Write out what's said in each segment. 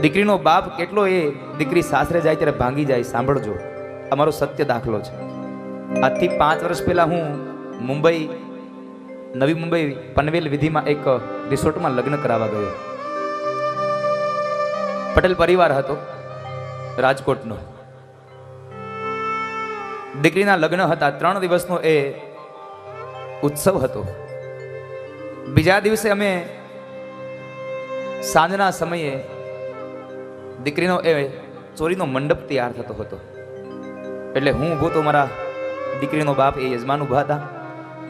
દીકરીનો બાપ કેટલો એ દીકરી સાસરે જાય ત્યારે ભાંગી જાય, સાંભળજો. અમારો સત્ય દાખલો છે. આજથી પાંચ વર્ષ પહેલાં હું મુંબઈ, નવી મુંબઈ પનવેલ વિધિમાં એક રિસોર્ટમાં લગ્ન કરાવવા ગયો. પટેલ પરિવાર હતો, રાજકોટનો. દીકરીના લગ્ન હતા, ત્રણ દિવસનો એ ઉત્સવ હતો. બીજા દિવસે અમે સાંજના સમયે દીકરીનો એ ચોરીનો મંડપ તૈયાર થતો હતો. એટલે હું ઊભો તો મારા દીકરીનો બાપ એ યજમાન ઊભા હતા.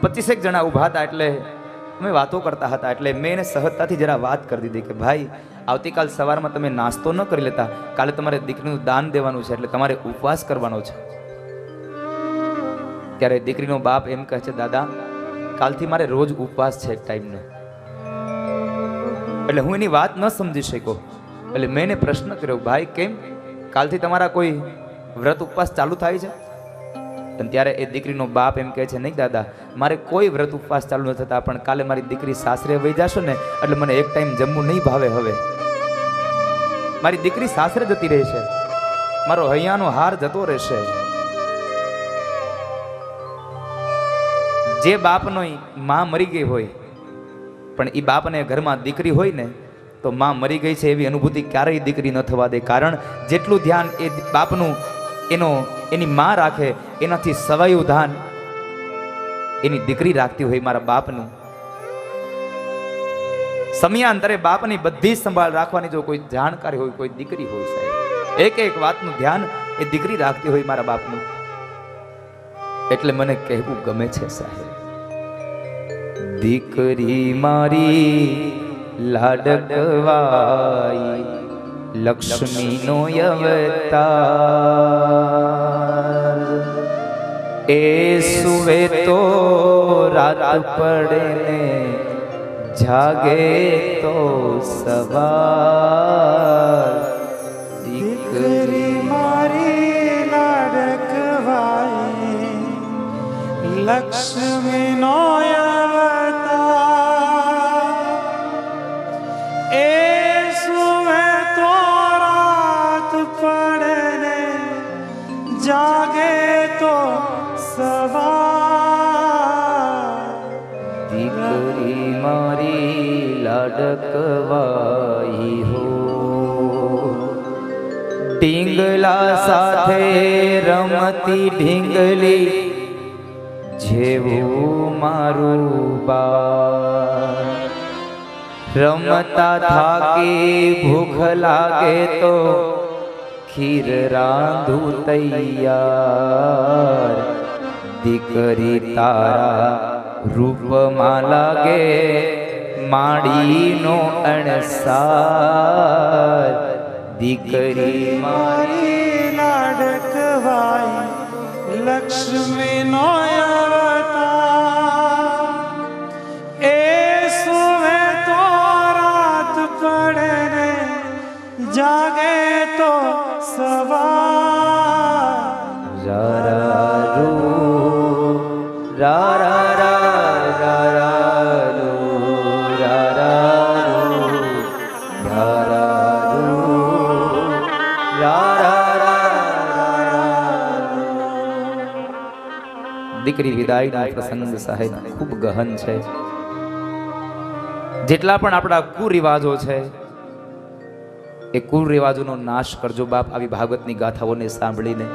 પચીસેક જણા ઊભા હતા એટલે અમે વાતો કરતા હતા. એટલે મેં એને સહજતાથી જરા વાત કરી દીધી કે, ભાઈ, આવતીકાલ સવારમાં તમે નાસ્તો ન કરી લેતા. કાલે તમારે દીકરીનું દાન દેવાનું છે, એટલે તમારે ઉપવાસ કરવાનો છે. ત્યારે દીકરીનો બાપ એમ કહે છે, દાદા, કાલથી મારે રોજ ઉપવાસ છે એક ટાઈમનો. એટલે હું એની વાત ન સમજી શક્યો. એટલે મેં એને પ્રશ્ન કર્યો, ભાઈ, કેમ? કાલથી તમારા કોઈ વ્રત ઉપવાસ ચાલુ થાય છે? અને ત્યારે એ દીકરીનો બાપ એમ કહે છે, નહીં દાદા, મારે કોઈ વ્રત ઉપવાસ ચાલુ ન થતા, પણ કાલે મારી દીકરી સાસરે વહી જશો ને, એટલે મને એક ટાઈમ જમવું નહીં ભાવે હવે. મારી દીકરી સાસરે જતી રહેશે મારો હૈયાનો હાર જતો રહેશે જે બાપનો માં મરી ગઈ હોય, પણ એ બાપને ઘરમાં દીકરી હોય ને તો માં મરી ગઈ છે એવી અનુભૂતિ ક્યારેય દીકરી ન થવા દે. કારણ જેટલું ધ્યાન એ બાપનું, એનો, એની માં રાખે, એનાથી સવાયું ધ્યાન એની દીકરી રાખતી હોય મારા બાપનું. સમયાંતરે બાપની બધી સંભાળ રાખવાની જો કોઈ જાણકારી હોય, કોઈ દીકરી હોય સાહેબ, એક એક વાતનું ધ્યાન એ દીકરી રાખતી હોય મારા બાપનું. એટલે મને કહેવું ગમે છે સાહેબ, દીકરી મારી લાડકવાઈ લક્ષ્મીનો અવતાર. એ સુવે તો રાત પડે ને જાગે તો સવાર. દીકરી મારી લાડકવાઈ લક્ષ્મીનો અવતાર. દીકરી મારી લાડકવાઈ હો. ઢીંગલા સાથે રમતી ઢીંગલી જેવું મારું બા રમતા થાકી ભૂખ લાગે તો ખીર રાંધું તૈયાર. દીકરી તારા રૂપમાં લાગે માડીનો અણસાર. દીકરી મારી લાડકવાય લક્ષ્મીનો અવતાર દીકરી વિદાયનો પ્રસંગ સાહેબ ખૂબ ગહન છે. જેટલા પણ આપણા કુરિવાજો છે, એ કુરિવાજોનો નાશ કરજો બાપ, આવી ભાગવતની ગાથાઓને સાંભળીને.